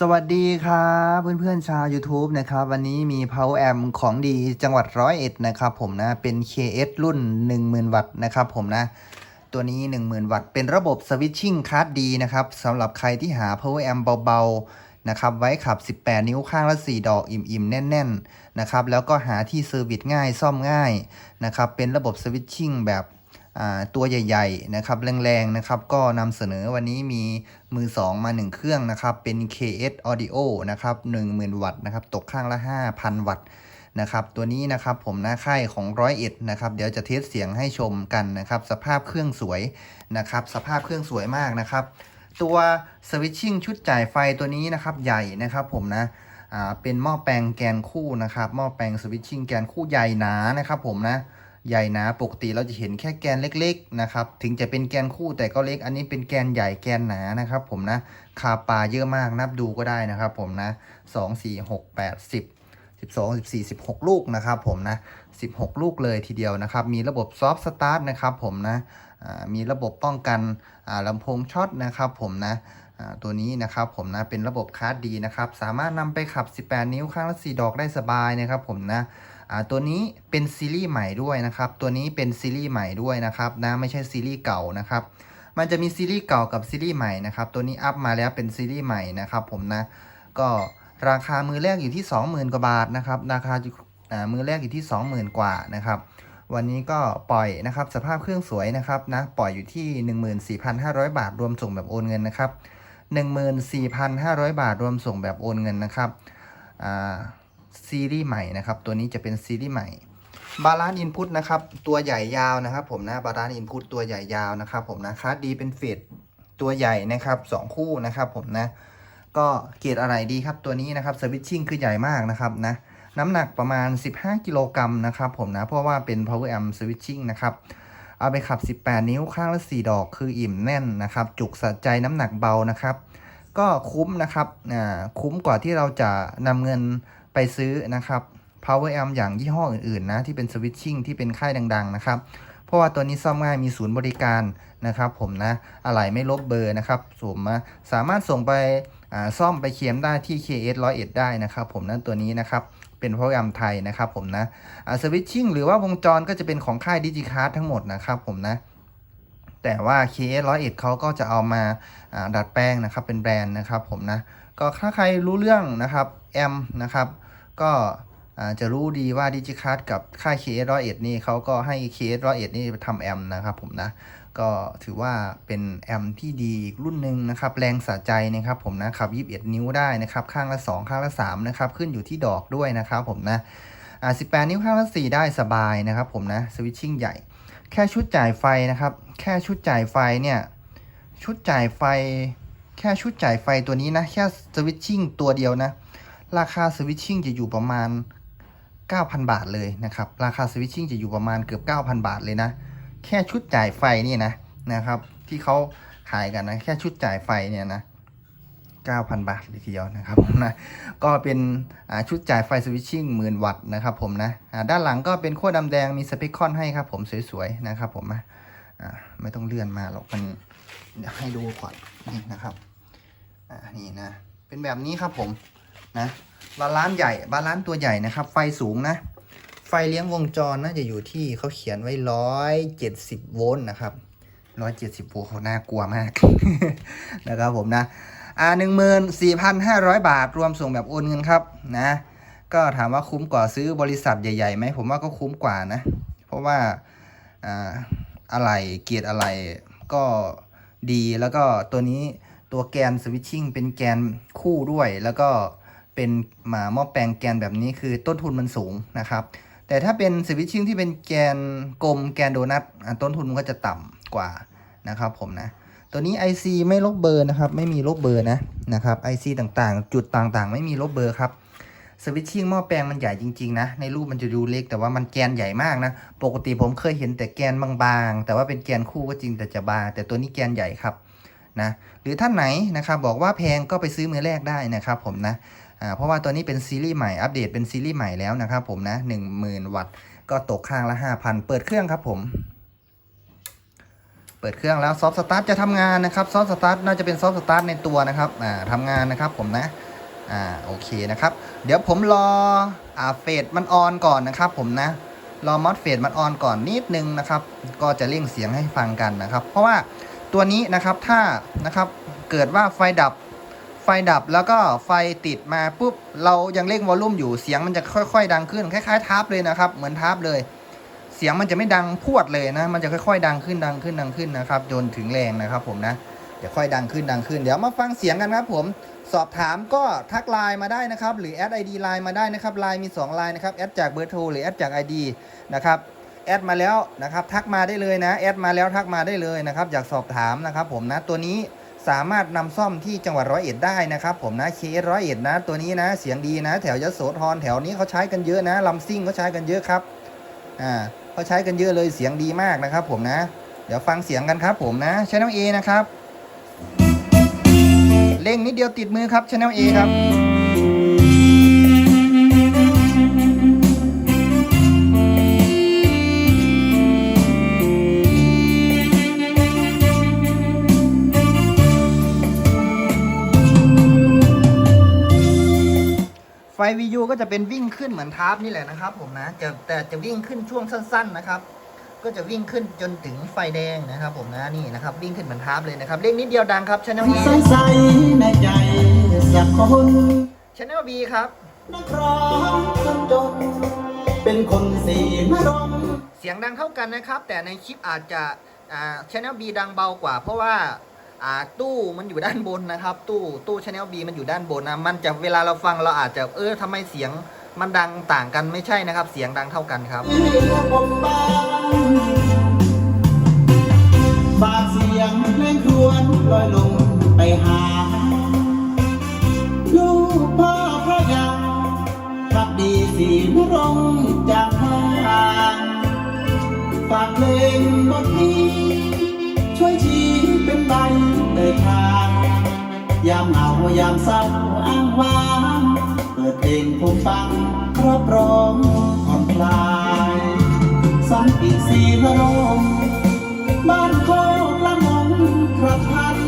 สวัสดีครับเพื่อนๆชาว YouTube นะครับ วันนี้มี Power Amp ของดีจังหวัดร้อยเอ็ดนะครับผมนะ เป็น KS รุ่น 10,000 วัตต์นะครับผมนะ ตัวนี้ 10,000 วัตต์เป็นระบบ Switching Card ดีนะครับสำหรับใครที่หา Power Amp เบาๆนะครับ ไว้ขับ 18 นิ้วข้างละ 4 ดอกอิ่มๆ แน่น ๆ นะครับ แล้วก็หาที่เซอร์วิสง่ายซ่อมง่ายนะครับเป็นระบบ Switching แบบ ตัวใหญ่ๆนะครับแรงๆนะครับก็นำเสนอวันนี้มีมือ 2 มา 1 เครื่องนะครับเป็น KS Audio นะครับ10,000 วัตต์นะครับตกข้างละ 5,000 วัตต์นะครับตัวนี้นะครับผมหน้าค่ายของร้อยเอ็ดนะครับเดี๋ยวจะเทสเสียงให้ชมกันนะครับสภาพเครื่องสวยนะครับสภาพเครื่องสวยมากนะครับตัวสวิตชิ่งชุดจ่ายไฟตัวนี้นะครับใหญ่นะครับผมนะเป็นหม้อแปลงแกนคู่นะครับหม้อแปลงสวิตชิ่งแกนคู่ใหญ่หนานะครับผมนะ ใหญ่หนาปกติเราจะเห็นแค่แกนเล็กๆนะครับถึงจะเป็นแกนคู่แต่ก็เล็กอันนี้เป็นแกนใหญ่แกนหนานะครับ ผมนะคาปาเยอะมากนับดูก็ได้นะครับ ผมนะ2 4 6 8 10 12 14 16 ลูกนะครับผมนะ 16 ลูกเลยทีเดียวนะครับ มีระบบซอฟต์สตาร์ทนะครับผมนะมีระบบป้องกันอ่าลำโพงช็อตนะครับผมนะตัวนี้นะครับผมนะเป็นระบบคาร์ดดีนะครับ สามารถนำไปขับ 18 นิ้วข้างละ 4 ดอกได้สบายนะครับผมนะ ตัวนี้เป็นซีรีส์ใหม่ด้วยนะครับ ตัวนี้เป็นซีรีส์ใหม่ด้วยนะครับนะไม่ใช่ซีรีส์เก่านะครับ มันจะมีซีรีส์เก่ากับซีรีส์ใหม่นะครับ ตัวนี้อัพมาแล้วเป็นซีรีส์ใหม่นะครับ ผมนะ ก็ราคามือแรกอยู่ที่ 20,000 กว่าบาทนะครับ ราคาอ่ามือแรกอยู่ที่ 20,000 กว่านะครับวันนี้ก็ปล่อยนะครับสภาพเครื่องสวยนะครับนะปล่อยอยู่ที่ 14,500 บาทรวมส่งแบบโอนเงินนะครับ 14,500 บาทรวมส่งแบบโอนเงินนะครับอ่า ซีรีส์ใหม่นะครับ ตัวนี้จะเป็นซีรีส์ใหม่บาลานซ์อินพุตนะครับ ตัวใหญ่ยาวนะครับ ผมนะบาลานซ์อินพุตตัวใหญ่ยาวนะครับ ผมนะคาร์ดดีเป็นเฟดตัวใหญ่นะครับสองคู่นะครับผมนะ ก็เกียรอะไรดีครับตัวนี้นะครับสวิตชิ่งคือใหญ่มากนะครับนะน้ำหนักประมาณ 15 กิโลกรัมนะครับผมนะ เพราะว่าเป็น power amp switching นะครับ เอาไปขับ 18 นิ้วข้างละ 4 ดอกคืออิ่มแน่นนะครับ จุกสะใจน้ำหนักเบานะครับ ก็คุ้มนะครับ อ่า คุ้มกว่าที่เราจะนำเงิน ไปซื้อนะครับ power amp อย่างยี่ห้ออื่นๆนะที่เป็น switching ที่เป็นค่ายดัง ๆ นะครับ เพราะว่าตัวนี้ซ่อมง่ายมีศูนย์บริการนะครับ ผมนะอะไหล่ไม่ลบเบอร์นะครับส่งมาสามารถส่งไปซ่อมไปเคลมได้ที่ KS 101ได้นะครับ ผมนะตัวนี้นะครับเป็นโปรแกรมไทยนะครับผมนะสวิตชิ่งหรือว่าวงจรก็จะเป็นของค่ายดิจิคาร์ทั้งหมดนะครับผมนะแต่ว่า KS 101เขาก็จะเอามาอ่าดัดแปลงนะครับเป็นแบรนด์นะครับผมนะ ก็ถ้าใครรู้เรื่องนะครับแอมนะครับ ก็จะรู้ดีว่าดิจิคัสกับค่าย KS 101 นี่เขาก็ให้ KS 101 นี่ทำแอมนะครับผมนะ ก็ถือว่าเป็นแอมที่ดีอีกรุ่นหนึ่งนะครับ แรงสะใจนะครับผมนะขับ 21 นิ้วได้นะครับ ข้างละ 2 ข้างละ 3 นะครับ ขึ้นอยู่ที่ดอกด้วยนะครับผมนะอ่า18 นิ้วข้างละ 4 ได้สบายนะครับผมนะ สวิตชิ่งใหญ่ แค่ชุดจ่ายไฟนะครับ แค่ชุดจ่ายไฟเนี่ย ชุดจ่ายไฟ แค่ชุดจ่ายไฟตัวนี้นะ แค่สวิตชิ่งตัวเดียวนะ ราคาสวิตชิ่งจะอยู่ประมาณ 9,000 บาทเลยนะครับ ราคาสวิตชิ่งจะอยู่ประมาณเกือบ 9,000 บาทเลยนะ แค่ชุดจ่ายไฟนี่นะนะครับ ที่เขาขายกันนะแค่ชุดจ่ายไฟเนี่ยนะ9,000 บาทเลยทีเดียวนะครับผมนะ ก็เป็นชุดจ่ายไฟสวิตชิ่งหมื่นวัตต์นะครับผมนะด้านหลังก็เป็นขั้วดำแดงมีสเปคคอนให้ครับผมสวยๆนะครับผมนะไม่ต้องเลื่อนมาหรอกมัน ให้ดูก่อนนี่นะครับอ่านี่นะ เป็นแบบนี้ครับผมนะบาลานซ์ใหญ่บาลานซ์ตัวใหญ่นะครับ ไฟสูงนะ ไฟเลี้ยงวงจรน่าจะอยู่ที่เขาเขียนไว้ร้อยเจ็ดสิบโวลต์นะครับร้อยเจ็ดสิบโวลต์เขาน่ากลัวมากนะครับผมนะอ่าหนึ่งหมื่นสี่พันห้าร้อยบาท รวมส่งแบบโอนเงินครับนะ ก็ถามว่าคุ้มกว่าซื้อบริษัทใหญ่ๆไหมผมว่าก็คุ้มกว่านะ เพราะว่าอ่าอะไรเกียร์อะไรก็ ดีแล้วก็ตัวนี้ตัวแกนสวิตชิ่งเป็นแกนคู่ด้วย แล้วก็เป็นหมาหม้อแปลงแกนแบบนี้คือต้นทุนมันสูงนะครับ แต่ถ้าเป็นสวิตชิ่งที่เป็นแกนกลมแกนโดนัทต้นทุนมันก็จะต่ำกว่านะครับผมนะตัวนี้ IC ไม่ลบเบอร์นะครับ ไม่มีลบเบอร์นะนะครับ IC ต่างๆ จุดต่างๆ ไม่มีลบเบอร์ครับ สวิตชิ่งหม้อแปลงมันใหญ่จริงๆนะ ในรูปมันจะดูเล็กแต่ว่ามันแกนใหญ่มากนะ ปกติผมเคยเห็นแต่แกนบางๆ แต่ว่าเป็นแกนคู่ก็จริงแต่จะบางแต่ตัวนี้แกนใหญ่ครับนะหรือท่านไหนนะครับบอกว่าแพงก็ไปซื้อมือแรกได้นะครับผมนะเพราะว่าตัวนี้เป็นซีรีส์ใหม่อัปเดตเป็นซีรีส์ใหม่แล้วนะครับผมนะ10,000 วัตต์ก็ตกข้างละ 5,000 เปิดเครื่องครับผม เปิดเครื่องแล้วซอฟต์สตาร์ทจะทำงานนะครับซอฟต์สตาร์ทน่าจะเป็นซอฟต์สตาร์ทในตัวนะครับอ่าทำงานนะครับผมนะ อ่าโอเคนะครับ เดี๋ยวผมรออ่าเฟดมันออนก่อนนะครับ ผมนะรอมอสเฟดมันออนก่อนนิดนึงนะครับ ก็จะเร่งเสียงให้ฟังกันนะครับ เพราะว่าตัวนี้นะครับถ้านะครับเกิดว่าไฟดับไฟดับแล้วก็ไฟติดมาปุ๊บเรายังเร่งวอลลุ่มอยู่เสียงมันจะค่อย ๆ ดังขึ้นคล้ายๆทับเลยนะครับ เหมือนทับเลย เสียงมันจะไม่ดังพวดเลยนะ มันจะค่อย ๆ ดังขึ้นดังขึ้นดังขึ้นนะครับ จนถึงแรงนะครับ ผมนะ จะค่อยดังขึ้นดังขึ้น เดี๋ยวมาฟังเสียงกันครับผม สอบถามก็ทักไลน์มาได้นะครับ หรือแอดไอดีไลน์มาได้นะครับไลน์มี2ไลน์นะครับแอดจากเบอร์โทรหรือแอดจาก ID นะครับแอดมาแล้วนะครับทักมาได้เลยนะแอดมาแล้วทักมาได้เลยนะครับอยากสอบถามนะครับผมนะตัวนี้สามารถนำซ่อมที่จังหวัดร้อยเอ็ดได้นะครับผมนะเคสร้อยเอ็ดนะตัวนี้นะเสียงดีนะ แถวยโสธรแถวนี้เขาใช้กันเยอะนะลำซิ่งเขาใช้กันเยอะครับอ่าเขาใช้กันเยอะเลยเสียงดีมากนะครับผมนะ เดี๋ยวฟังเสียงกันครับผมนะช anel A นะครับ เร่งนิดเดียวติดมือครับ Channel A ครับไฟ VU ก็จะเป็นวิ่งขึ้นเหมือนทาร์ปนี่แหละนะครับผมนะจะแต่จะวิ่งขึ้นช่วงสั้น ๆ นะครับ ก็จะวิ่งขึ้นจนถึงไฟแดงนะครับ ผมนะนี่นะครับ วิ่งขึ้นเหมือนทาร์ปเลยนะครับเร่งนิดเดียวดังครับ Channel A ใสใสในใจสักคน Channel B ครับนักร้องคนจนเป็นคนสีนรมเสียงดังเท่ากันนะครับ แต่ในคลิปอาจจะอ่า Channel B ดังเบากว่า เพราะว่าอ่าตู้มันอยู่ด้านบนนะครับ ตู้ตู้ Channel B มันอยู่ด้านบนนะมันจะเวลาเราฟังเราอาจจะเออทำไมเสียง มันดังต่างกันไม่ใช่นะครับ เสียงดังเท่ากันครับบางฝากเสียงเพลงครวญลอยลงไปหาลูกพ่อพระยาพักดีสีนรงจากทาฝากเพลงบทนี้ ช่วยชี้เป็นใบเดินทางยามเหงายามเศร้าอ้างว้างเปิดเพลง ผมฟังรับรองผ่อนคลายสันติสีนรงบ้านโคกละมงกระทัน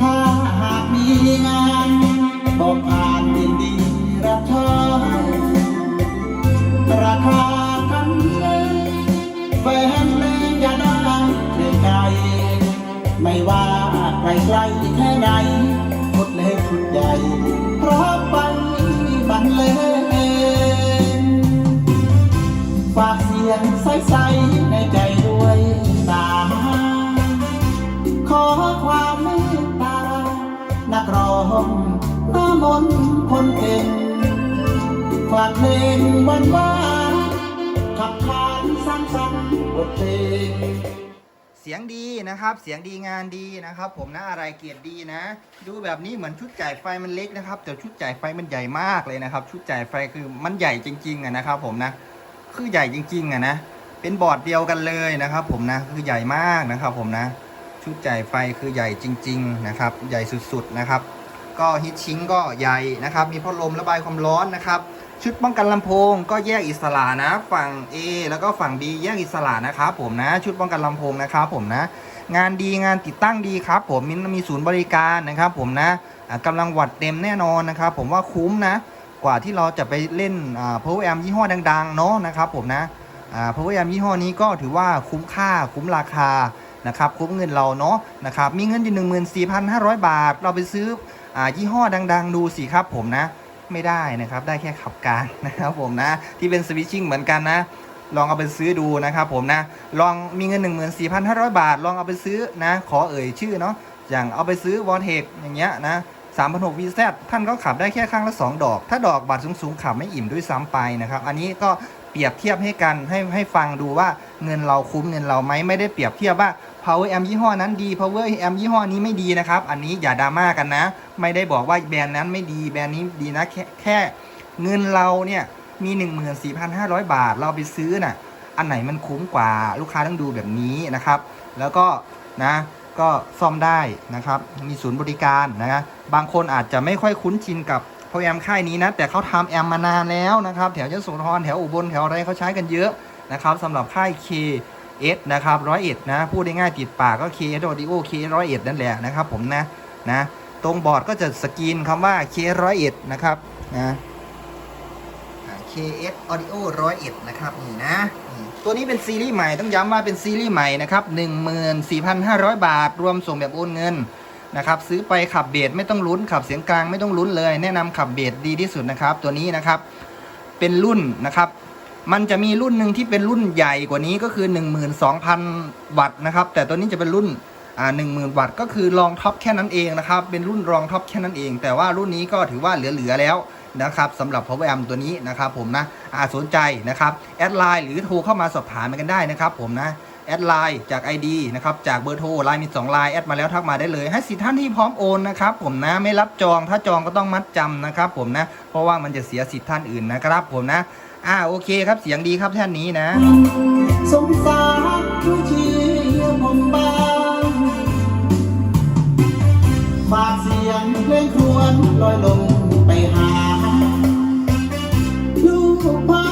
ถ้าหากมีงานบอกผ่านดินดีรับใช้ราคากันเลยแฟนเพลงอย่าได้เกรงใจไม่ว่าไกลไกลแค่ไหนพุดเล็กพุ บรรเลงฝากเสียงใสๆในใจด้วยตา ขอความเมตตา นักร้องหน้ามนต์คนเก่งฝากเพลงวันวานขับขานสร้างสรรค์บทเพลง สียงดีนะครับ เสียงดีงานดีนะครับ ผมนะอะไรเกียรติดีนะ ดูแบบนี้เหมือนชุดจ่ายไฟมันเล็กนะครับ แต่ชุดจ่ายไฟมันใหญ่มากเลยนะครับ ชุดจ่ายไฟคือมันใหญ่จริงๆอะนะครับ ผมนะ คือใหญ่จริงๆอะนะ เป็นบอร์ดเดียวกันเลยนะครับ ผมนะ คือใหญ่มากนะครับ ผมนะ ชุดจ่ายไฟคือใหญ่จริง ๆนะครับ ใหญ่สุดๆนะครับ ก็ฮิตชิงก็ใหญ่นะครับ มีพัดลมระบายความร้อนนะครับ ชุดป้องกันลำโพงก็แยกอิสระนะ ฝั่ง A แล้วก็ฝั่ง B แยกอิสระนะครับผมนะ ชุดป้องกันลำโพงนะครับผมนะ งานดีงานติดตั้งดีครับ ผมมีมีศูนย์บริการนะครับ ผมนะอ่ากำลังวัดเต็มแน่นอนนะครับ ผมว่าคุ้มนะ กว่าที่เราจะไปเล่นอ่า power amp ยี่ห้อดังๆเนาะนะครับผมนะอ่า power amp ยี่ห้อนี้ก็ถือว่าคุ้มค่าคุ้มราคานะครับคุ้มเงินเราเนาะนะครับมีเงินอยู่14,500บาท เราไปซื้ออยี่ห้อดัง ๆ ดูสิครับผมนะ ไม่ได้นะครับ ได้แค่ขับกลางนะครับผมนะ ที่เป็นสวิตชิ่งเหมือนกันนะ ลองเอาไปซื้อดูนะครับผมนะ ลองมีเงิน 14,500 บาท ลองเอาไปซื้อนะ ขอเอ่ยชื่อเนาะ อย่างเอาไปซื้อวอลเทคอย่างเงี้ยนะ3,600 VZ ท่านก็ขับได้แค่ข้างละ 2 ดอก ถ้าดอกบาทสูงๆ ขับไม่อิ่มด้วยซ้ำไปนะครับ อันนี้ก็ เปรียบเทียบให้กันให้ให้ฟังดูว่าเงินเราคุ้มเงินเราไหมไม่ได้เปรียบเทียบว่า power amp ยี่ห้อนั้นดี power amp ยี่ห้อนี้ไม่ดีนะครับ อันนี้อย่าดราม่ากันนะ ไม่ได้บอกว่าแบรนด์นั้นไม่ดีแบรนด์นี้ดีนะแค่แค่เงินเราเนี่ยมี 14,500 บาทเราไปซื้อน่ะอันไหนมันคุ้มกว่าลูกค้าต้องดูแบบนี้นะครับ แล้วก็นะก็ซ่อมได้นะครับ มีศูนย์บริการนะบางคนอาจจะไม่ค่อยคุ้นชินกับ โปรแอมค่ายนี้นะ แต่เขาทำแอมมานานแล้วนะครับ แถวยโสธรแถวอุบลแถวอะไรเขาใช้กันเยอะนะครับสำหรับค่าย K S นะครับร้อยเอ็ดนะ พูดได้ง่ายติดปากก็ K S Audio K ร้อยเอ็ดนั่นแหละนะครับผมนะนะตรงบอร์ดก็จะสกรีนคำว่า K101 นะครับนะเคเอ่า KS Audio 101นะครับนี่นะตัวนี้เป็นซีรีส์ใหม่ต้องย้ำว่าเป็นซีรีส์ใหม่นะครับ14,500บาท รวมส่งแบบโอนเงิน นะครับซื้อไปขับเบสไม่ต้องลุ้นขับเสียงกลางไม่ต้องลุ้นเลย แนะนำขับเบสดีที่สุดนะครับ ตัวนี้นะครับเป็นรุ่นนะครับมันจะมีรุ่นหนึ่งที่เป็นรุ่นใหญ่กว่านี้ก็คือ 12,000 วัตต์นะครับ แต่ตัวนี้จะเป็นรุ่นอ่า10,000วัตต์ก็คือรองท็อปแค่นั้นเองนะครับ เป็นรุ่นรองท็อปแค่นั้นเอง แต่ว่ารุ่นนี้ก็ถือว่าเหลือๆแล้วนะครับสำหรับ Power Amp ตัวนี้นะครับผมนะอาสนใจนะครับ แอดไลน์หรือโทรเข้ามาสอบถามกันได้นะครับผมนะ แอดไลน์จาก ID นะครับจากเบอร์โทรไลน์มี2ไลน์แอดมาแล้วทักมาได้เลย ให้สิทธิ์ท่านที่พร้อมโอนนะครับผมนะไม่รับจองถ้าจองก็ต้องมัดจำนะครับผมนะ เพราะว่ามันจะเสียสิทธิ์ท่านอื่นนะครับผมนะอ่าโอเคครับเสียงดีครับท่านนี้นะ สงสารผู้เชียร์ผมบ้างฝากเสียงเพลงครวญลอยลงไปหา ลูกพ่อ